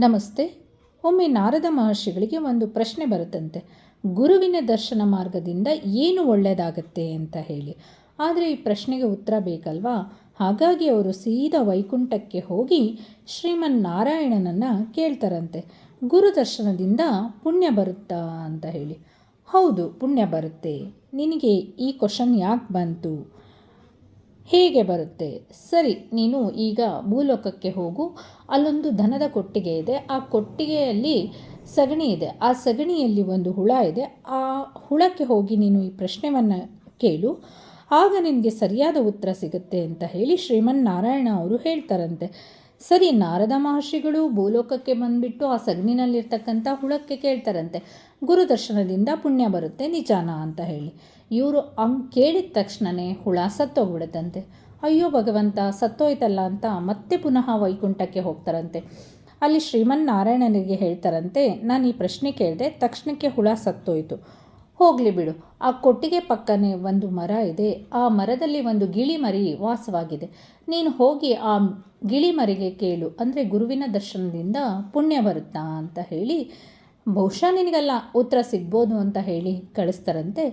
ನಮಸ್ತೆ. ಒಮ್ಮೆ ನಾರದ ಮಹರ್ಷಿಗಳಿಗೆ ಒಂದು ಪ್ರಶ್ನೆ ಬರುತ್ತಂತೆ. ಗುರುವಿನ ದರ್ಶನ ಮಾರ್ಗದಿಂದ ಏನು ಒಳ್ಳೆಯದಾಗತ್ತೆ ಅಂತ ಹೇಳಿ. ಆದರೆ ಈ ಪ್ರಶ್ನೆಗೆ ಉತ್ತರ ಬೇಕಲ್ವಾ? ಹಾಗಾಗಿ ಅವರು ಸೀದಾ ವೈಕುಂಠಕ್ಕೆ ಹೋಗಿ ಶ್ರೀಮನ್ ನಾರಾಯಣನನ್ನು ಕೇಳ್ತಾರಂತೆ. ಗುರು ದರ್ಶನದಿಂದ ಪುಣ್ಯ ಬರುತ್ತಾ ಅಂತ ಹೇಳಿ. ಹೌದು, ಪುಣ್ಯ ಬರುತ್ತೆ. ನಿನಗೆ ಈ ಕ್ವಶನ್ ಯಾಕೆ ಬಂತು? ಹೇಗೆ ಬರುತ್ತೆ? ಸರಿ, ನೀನು ಈಗ ಭೂಲೋಕಕ್ಕೆ ಹೋಗು. ಅಲ್ಲೊಂದು ದನದ ಕೊಟ್ಟಿಗೆ ಇದೆ. ಆ ಕೊಟ್ಟಿಗೆಯಲ್ಲಿ ಸಗಣಿ ಇದೆ. ಆ ಸಗಣಿಯಲ್ಲಿ ಒಂದು ಹುಳ ಇದೆ. ಆ ಹುಳಕ್ಕೆ ಹೋಗಿ ನೀನು ಈ ಪ್ರಶ್ನೆವನ್ನು ಕೇಳು. ಆಗ ನಿನಗೆ ಸರಿಯಾದ ಉತ್ತರ ಸಿಗುತ್ತೆ ಅಂತ ಹೇಳಿ ಶ್ರೀಮನ್ ನಾರಾಯಣ ಅವರು ಹೇಳ್ತಾರಂತೆ. ಸರಿ, ನಾರದ ಮಹರ್ಷಿಗಳು ಭೂಲೋಕಕ್ಕೆ ಬಂದುಬಿಟ್ಟು ಆ ಸಗಣಿನಲ್ಲಿರ್ತಕ್ಕಂಥ ಹುಳಕ್ಕೆ ಕೇಳ್ತಾರಂತೆ. ಗುರುದರ್ಶನದಿಂದ ಪುಣ್ಯ ಬರುತ್ತೆ, ನಿಜಾನ ಅಂತ ಹೇಳಿ. ಇವರು ಅಂ ಕೇಳಿದ ತಕ್ಷಣವೇ ಹುಳ ಸತ್ತೋಗ್ಬಿಡುತ್ತಂತೆ. ಅಯ್ಯೋ ಭಗವಂತ, ಸತ್ತೋಯ್ತಲ್ಲ ಅಂತ ಮತ್ತೆ ಪುನಃ ವೈಕುಂಠಕ್ಕೆ ಹೋಗ್ತಾರಂತೆ. ಅಲ್ಲಿ ಶ್ರೀಮನ್ ನಾರಾಯಣನಿಗೆ ಹೇಳ್ತಾರಂತೆ, ನಾನು ಈ ಪ್ರಶ್ನೆ ಕೇಳಿದೆ, ತಕ್ಷಣಕ್ಕೆ ಹುಳ ಸತ್ತೋಯ್ತು. ಹೋಗಲಿ ಬಿಡು. ಆ ಕೊಟ್ಟಿಗೆ ಪಕ್ಕನೇ ಒಂದು ಮರ ಇದೆ. ಆ ಮರದಲ್ಲಿ ಒಂದು ಗಿಳಿ ಮರಿ ವಾಸವಾಗಿದೆ. ನೀನು ಹೋಗಿ ಆ ಗಿಳಿ ಮರಿಗೆ ಕೇಳು. ಅಂದರೆ ಗುರುವಿನ ದರ್ಶನದಿಂದ ಪುಣ್ಯ ಬರುತ್ತಾ ಅಂತ ಹೇಳಿ, ಬಹುಶಃ ನಿನಗೆಲ್ಲ ಉತ್ತರ ಸಿಗ್ಬೋದು ಅಂತ ಹೇಳಿ ಕಳಿಸ್ತಾರಂತೆ.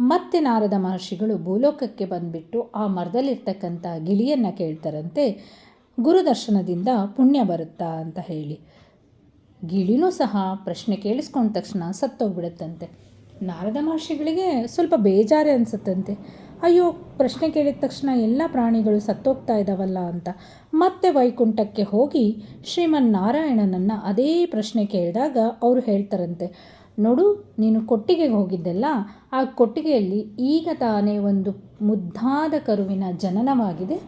ಮತ್ತೆ ನಾರದ ಮಹರ್ಷಿಗಳು ಭೂಲೋಕಕ್ಕೆ ಬಂದುಬಿಟ್ಟು ಆ ಮರದಲ್ಲಿರ್ತಕ್ಕಂಥ ಗಿಳಿಯನ್ನು ಕೇಳ್ತಾರಂತೆ. ಗುರುದರ್ಶನದಿಂದ ಪುಣ್ಯ ಬರುತ್ತಾ ಅಂತ ಹೇಳಿ. ಗಿಳಿನೂ ಸಹ ಪ್ರಶ್ನೆ ಕೇಳಿಸ್ಕೊಂಡ ತಕ್ಷಣ ಸತ್ತೋಗ್ಬಿಡುತ್ತಂತೆ. ನಾರದ ಮಹರ್ಷಿಗಳಿಗೆ ಸ್ವಲ್ಪ ಬೇಜಾರೇ ಅನಿಸುತ್ತಂತೆ. ಅಯ್ಯೋ, ಪ್ರಶ್ನೆ ಕೇಳಿದ ತಕ್ಷಣ ಎಲ್ಲ ಪ್ರಾಣಿಗಳು ಸತ್ತೋಗ್ತಾ ಇದ್ದಾವಲ್ಲ ಅಂತ. ಮತ್ತೆ ವೈಕುಂಠಕ್ಕೆ ಹೋಗಿ ಶ್ರೀಮನ್ ನಾರಾಯಣನನ್ನು ಅದೇ ಪ್ರಶ್ನೆ ಕೇಳಿದಾಗ ಅವರು ಹೇಳ್ತಾರಂತೆ, ನೋಡು, ನೀನು ಕೊಟ್ಟಿಗೆಗೆ ಹೋಗಿದ್ದೆಲ್ಲ, ಆ ಕೊಟ್ಟಿಗೆಯಲ್ಲಿ ಈಗ ತಾನೇ ಒಂದು ಮುದ್ದಾದ ಕರುವಿನ ಜನನವಾಗಿದೆ.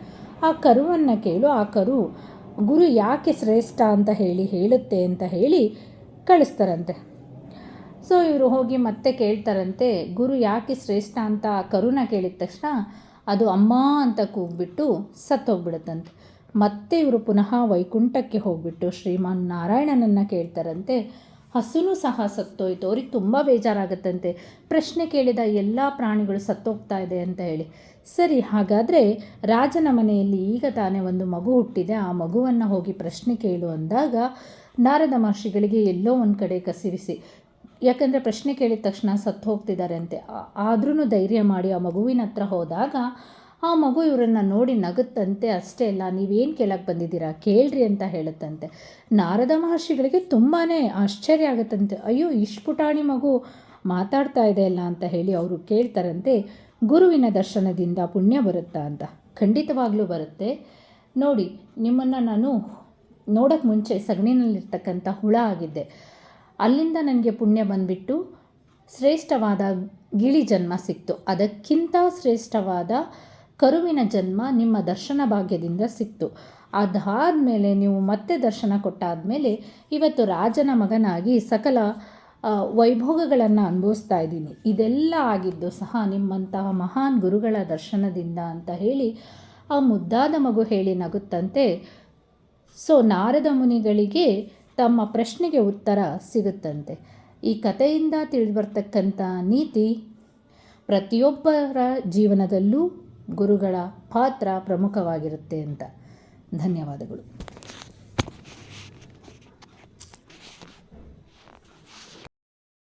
ಆ ಕರುವನ್ನು ಕೇಳು, ಆ ಕರು ಗುರು ಯಾಕೆ ಶ್ರೇಷ್ಠ ಅಂತ ಹೇಳಿ ಹೇಳುತ್ತೆ ಅಂತ ಹೇಳಿ ಕಳಿಸ್ತಾರಂತೆ. ಸೊ ಇವರು ಹೋಗಿ ಮತ್ತೆ ಕೇಳ್ತಾರಂತೆ, ಗುರು ಯಾಕೆ ಶ್ರೇಷ್ಠ ಅಂತ ಕರುಣ ಕೇಳಿದ ತಕ್ಷಣ ಅದು ಅಮ್ಮ ಅಂತ ಕೂಗ್ಬಿಟ್ಟು ಸತ್ತೋಗ್ಬಿಡುತ್ತಂತೆ. ಮತ್ತೆ ಇವರು ಪುನಃ ವೈಕುಂಠಕ್ಕೆ ಹೋಗ್ಬಿಟ್ಟು ಶ್ರೀಮಾನ್ ನಾರಾಯಣನನ್ನು ಕೇಳ್ತಾರಂತೆ, ಹಸುನೂ ಸಹ ಸತ್ತೋಯ್ತು, ಅವ್ರಿಗೆ ತುಂಬ ಬೇಜಾರಾಗತ್ತಂತೆ. ಪ್ರಶ್ನೆ ಕೇಳಿದ ಎಲ್ಲ ಪ್ರಾಣಿಗಳು ಸತ್ತೋಗ್ತಾ ಇದೆ ಅಂತ ಹೇಳಿ. ಸರಿ, ಹಾಗಾದರೆ ರಾಜನ ಮನೆಯಲ್ಲಿ ಈಗ ತಾನೇ ಒಂದು ಮಗು ಹುಟ್ಟಿದೆ, ಆ ಮಗುವನ್ನು ಹೋಗಿ ಪ್ರಶ್ನೆ ಕೇಳು ಅಂದಾಗ ನಾರದ ಮಹರ್ಷಿಗಳಿಗೆ ಎಲ್ಲೋ ಒಂದು ಕಡೆ ಕಸಿರಿಸಿ ಯಾಕಂದರೆ ಪ್ರಶ್ನೆ ಕೇಳಿದ ತಕ್ಷಣ ಸತ್ತು ಹೋಗ್ತಿದ್ದಾರೆ ಅಂತೆ ಆದ್ರೂ ಧೈರ್ಯ ಮಾಡಿ ಆ ಮಗುವಿನ ಹತ್ರ ಹೋದಾಗ ಆ ಮಗು ಇವರನ್ನು ನೋಡಿ ನಗುತ್ತಂತೆ, ಅಷ್ಟೇ ಅಲ್ಲ, ನೀವೇನು ಕೇಳಕ್ಕೆ ಬಂದಿದ್ದೀರಾ? ಕೇಳ್ರಿ ಅಂತ ಹೇಳುತ್ತಂತೆ. ನಾರದ ಮಹರ್ಷಿಗಳಿಗೆ ತುಂಬಾ ಆಶ್ಚರ್ಯ ಆಗುತ್ತಂತೆ. ಅಯ್ಯೋ, ಇಷ್ಟು ಪುಟಾಣಿ ಮಗು ಮಾತಾಡ್ತಾ ಇದೆ ಅಲ್ಲ ಅಂತ ಹೇಳಿ ಅವರು ಕೇಳ್ತಾರಂತೆ, ಗುರುವಿನ ದರ್ಶನದಿಂದ ಪುಣ್ಯ ಬರುತ್ತಾ ಅಂತ. ಖಂಡಿತವಾಗ್ಲೂ ಬರುತ್ತೆ. ನೋಡಿ, ನಿಮ್ಮನ್ನು ನಾನು ನೋಡೋಕ್ಕೆ ಮುಂಚೆ ಸಗಣಿನಲ್ಲಿರ್ತಕ್ಕಂಥ ಹುಳ ಆಗಿದ್ದೆ. ಅಲ್ಲಿಂದ ನನಗೆ ಪುಣ್ಯ ಬಂದುಬಿಟ್ಟು ಶ್ರೇಷ್ಠವಾದ ಗಿಳಿ ಜನ್ಮ ಸಿಕ್ತು. ಅದಕ್ಕಿಂತ ಶ್ರೇಷ್ಠವಾದ ಕರುವಿನ ಜನ್ಮ ನಿಮ್ಮ ದರ್ಶನ ಭಾಗ್ಯದಿಂದ ಸಿಕ್ತು. ಅದಾದಮೇಲೆ ನೀವು ಮತ್ತೆ ದರ್ಶನ ಕೊಟ್ಟಾದಮೇಲೆ ಇವತ್ತು ರಾಜನ ಮಗನಾಗಿ ಸಕಲ ವೈಭೋಗಗಳನ್ನು ಅನುಭವಿಸ್ತಾ ಇದ್ದೀನಿ. ಇದೆಲ್ಲ ಆಗಿದ್ದು ಸಹ ನಿಮ್ಮಂತಹ ಮಹಾನ್ ಗುರುಗಳ ದರ್ಶನದಿಂದ ಅಂತ ಹೇಳಿ ಆ ಮುದ್ದಾದ ಮಗು ಹೇಳಿ ನಗುತ್ತಂತೆ. ಸೊ ನಾರದ ಮುನಿಗಳಿಗೆ ತಮ್ಮ ಪ್ರಶ್ನೆಗೆ ಉತ್ತರ ಸಿಗುತ್ತಂತೆ. ಈ ಕಥೆಯಿಂದ ತಿಳಿದು ನೀತಿ, ಪ್ರತಿಯೊಬ್ಬರ ಜೀವನದಲ್ಲೂ ಗುರುಗಳ ಪಾತ್ರ ಪ್ರಮುಖವಾಗಿರುತ್ತೆ ಅಂತ. ಧನ್ಯವಾದಗಳು.